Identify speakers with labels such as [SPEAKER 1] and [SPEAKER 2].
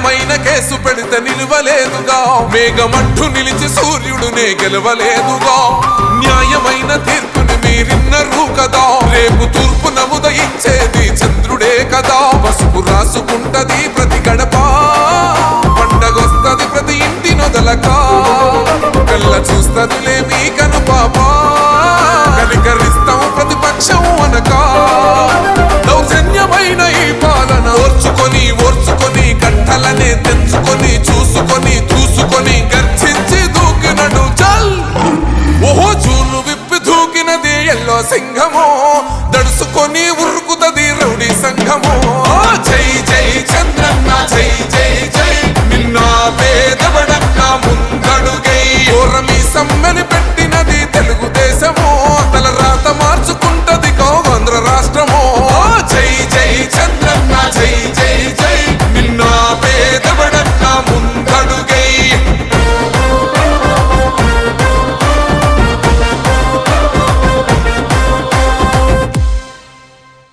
[SPEAKER 1] అన్యాయమైన కేసు పెడితే నిలవలేదుగా. మేఘమట్టు నిలిచి సూర్యుడునే గెలవలేదుగా. న్యాయమైన తీర్పుని మీరిన్నరు కదా. రేపు తూర్పు నముదయించేది చంద్రుడే కదా. పసుపు రాసుకుంటది ప్రతి గడప. పండగొస్తది ప్రతి ఇంటి నొదలక. పిల్ల చూస్తదిలే మీ కను పాప. కనికరిస్తాం ప్రతిపక్షం అనకా కట్టలనే తెచ్చుకొని చూసుకొని చూసుకొని గర్జించి దూకినడు చల్ ఓహో చూలు విప్పి దూకినది ఎల్లో సింహము. దడుసుకొని ఉరుకుతది రౌడీ సంఘము.